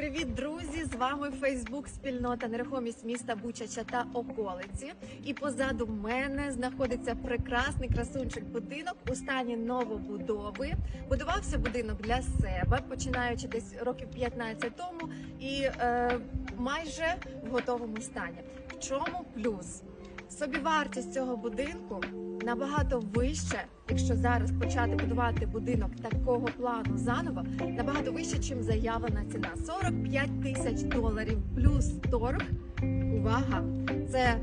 Привіт, друзі! З вами Фейсбук, спільнота нерухомість міста Бучача та околиці. І позаду мене знаходиться прекрасний красунчик будинок у стані новобудови. Будувався будинок для себе, починаючи десь років 15 тому, і е, майже в готовому стані. В чому плюс? Собівартість цього будинку набагато вище, якщо зараз почати будувати будинок такого плану заново, набагато вище, чим заявлена ціна 45 тисяч доларів плюс торг. Увага! Це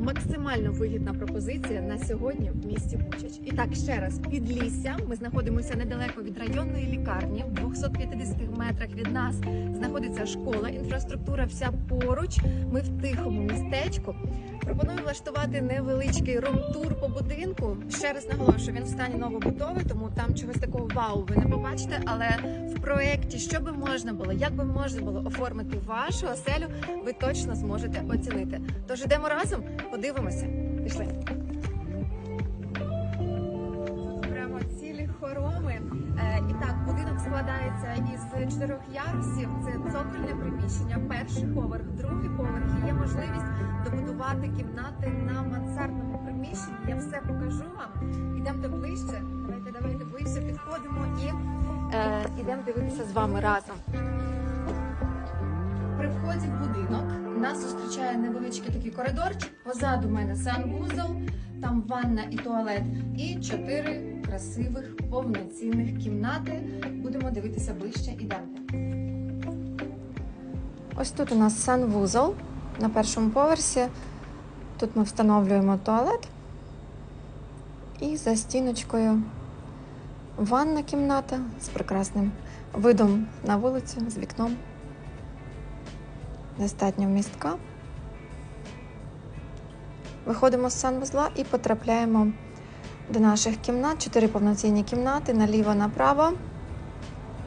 максимально вигідна пропозиція на сьогодні в місті Бучач. І так ще раз підлісся. Ми знаходимося недалеко від районної лікарні. В 250 метрах від нас знаходиться школа, інфраструктура вся поруч. Ми в тихому містечку. Пропоную влаштувати невеличкий рум-тур по будинку. Ще раз наголошую, він в стані новобудови, тому там чогось такого вау ви не побачите. Але в проєкті, що би можна було, як би можна було оформити вашу оселю, ви точно зможете оцінити. Тож ідемо разом, подивимося. Пішли. Прямо цілі хороми. Е, і так, будинок складається із чотирьох ярусів. Це цокольне приміщення, перший поверх, другий поверх. І Є можливість добудувати кімнати на мансардному приміщенні. Я все покажу вам. Ідемте ближче. Давайте, давайте ближче підходимо і е, ідемо дивитися з вами разом. При вході в будинок нас зустрічає невеличкий такий коридорчик. Позаду мене санвузол, там ванна і туалет, і чотири красивих повноцінних кімнати. Будемо дивитися ближче. Ідемте. Ось тут у нас санвузол на першому поверсі. Тут ми встановлюємо туалет. І за стіночкою ванна кімната з прекрасним видом на вулицю, з вікном. Достатньо містка. Виходимо з санвузла і потрапляємо до наших кімнат. Чотири повноцінні кімнати, наліво, направо.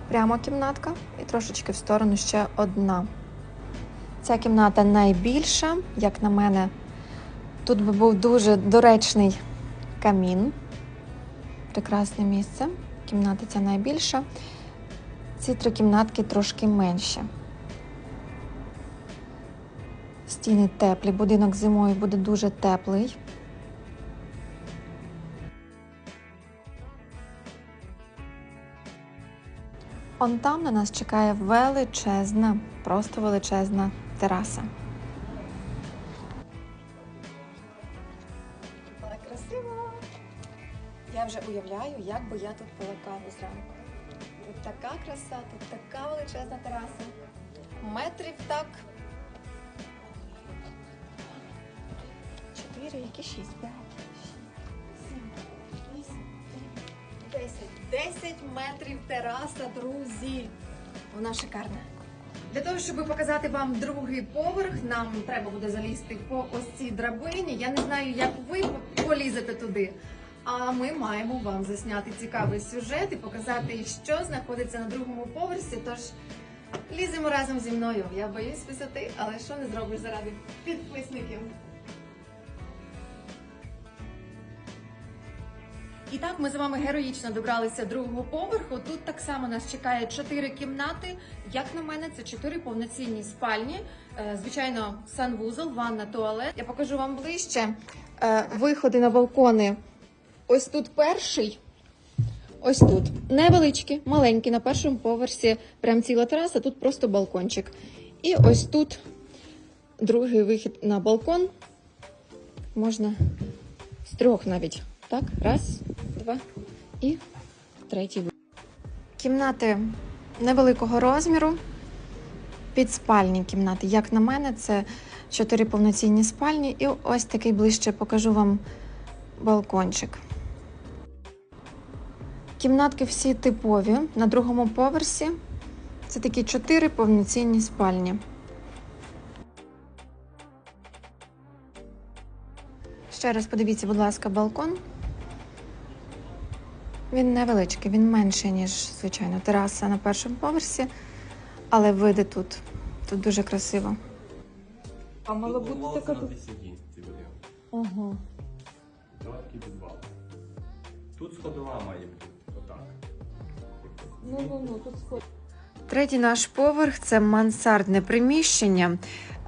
Прямо кімнатка і трошечки в сторону ще одна. Ця кімната найбільша, як на мене. Тут би був дуже доречний камін. Прекрасне місце. Кімната ця найбільша. Ці три кімнатки трошки менші. Стіни теплі, будинок зимою буде дуже теплий. Он там на нас чекає величезна, просто величезна тераса. Так красиво! Я вже уявляю, як би я тут пила каву зранку. Тут така краса, тут така величезна тераса. Метрів так. Чотири, які шість, п'ять, шість, сім, вісім, дев'ять, десять. Десять метрів тераса, друзі. Вона шикарна. Для того, щоб показати вам другий поверх, нам треба буде залізти по ось цій драбині. Я не знаю, як ви полізете туди. А ми маємо вам засняти цікавий сюжет і показати, що знаходиться на другому поверсі. Тож ліземо разом зі мною. Я боюсь висоти, але що не зробиш заради підписників. І так, ми з вами героїчно добралися другого поверху. Тут так само нас чекає чотири кімнати. Як на мене, це чотири повноцінні спальні. Е, Звичайно, санвузол, ванна, туалет. Я покажу вам ближче. Е, Виходи на балкони. Ось тут перший. Ось тут. Невеличкі, маленькі, на першому поверсі. Прям ціла тераса, тут просто балкончик. І ось тут другий вихід на балкон. Можна з трьох навіть. Так, раз, два і третій. Кімнати невеликого розміру. Підспальні кімнати. Як на мене, це чотири повноцінні спальні. І ось такий ближче покажу вам балкончик. Кімнатки всі типові. На другому поверсі це такі чотири повноцінні спальні. Ще раз подивіться, будь ласка, балкон. Він невеличкий, він менший, ніж, звичайно, тераса на першому поверсі, але види тут. Тут дуже красиво. А мала Тут бути така тут. Ага. Два такі підвали. Тут сходова має бути. Отак. Ну, ну, ну, тут сход. Третій наш поверх це мансардне приміщення.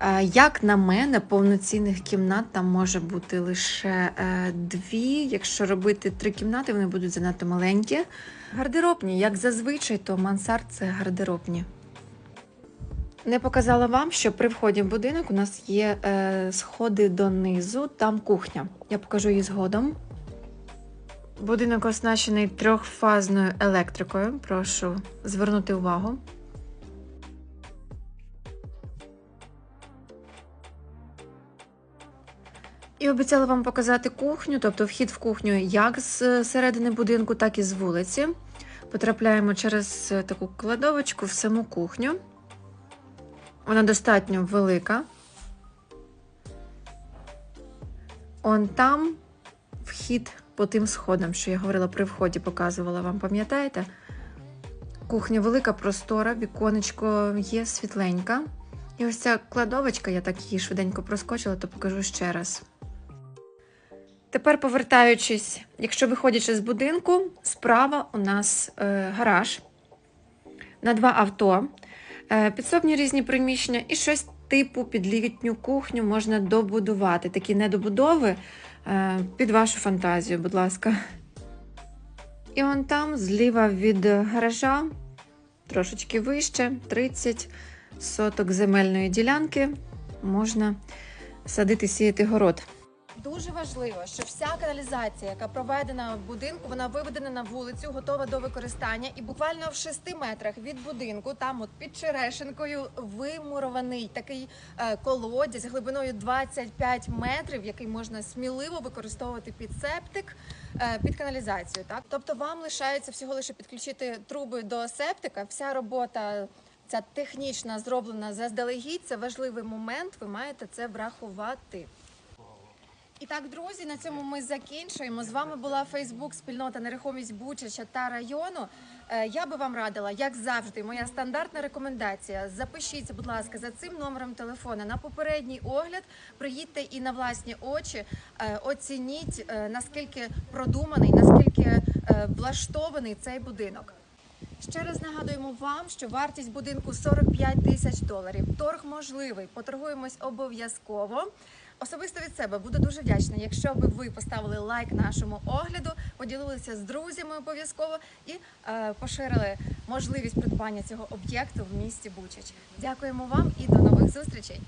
Е, Як на мене, повноцінних кімнат там може бути лише е, дві. Якщо робити три кімнати, вони будуть занадто маленькі. Гардеробні, як зазвичай, то мансард це гардеробні. Не показала вам, що при вході в будинок у нас є е, сходи донизу, там кухня. Я покажу її згодом. Будинок оснащений трьохфазною електрикою. Прошу звернути увагу. І обіцяла вам показати кухню, тобто вхід в кухню як з середини будинку, так і з вулиці. Потрапляємо через е, таку кладовочку в саму кухню. Вона достатньо велика. Он там вхід по тим сходам, що я говорила при вході, показувала вам, пам'ятаєте? Кухня велика, простора, віконечко є світленька. І ось ця кладовочка, я так її швиденько проскочила, то покажу ще раз. Тепер повертаючись, якщо виходячи з будинку, справа у нас е, гараж на два авто, е, підсобні різні приміщення і щось типу під літню кухню можна добудувати. Такі недобудови е, під вашу фантазію, будь ласка. І он там, зліва від гаража, трошечки вище, 30 соток земельної ділянки, можна садити сіяти город. Дуже важливо, що вся каналізація, яка проведена в будинку, вона виведена на вулицю, готова до використання, і буквально в 6 метрах від будинку, там от під черешенкою, вимурований такий е, колодязь глибиною 25 метрів, який можна сміливо використовувати під септик, е, під каналізацію. Так, тобто вам лишається всього лише підключити труби до септика. Вся робота. Ця технічна зроблена заздалегідь, це важливий момент. Ви маєте це врахувати. І так, друзі, на цьому ми закінчуємо. З вами була Фейсбук спільнота нерухомість Бучача та району. Е, Я би вам радила, як завжди, моя стандартна рекомендація. Запишіться, будь ласка, за цим номером телефона на попередній огляд. Приїдьте і на власні очі е, оцініть е, наскільки продуманий, наскільки влаштований цей будинок. Ще раз нагадуємо вам, що вартість будинку 45 тисяч доларів. Торг можливий. Поторгуємось обов'язково. Особисто від себе буду дуже вдячна, якщо б ви поставили лайк нашому огляду, поділилися з друзями обов'язково і е, поширили можливість придбання цього об'єкту в місті Бучач. Дякуємо вам і до нових зустрічей!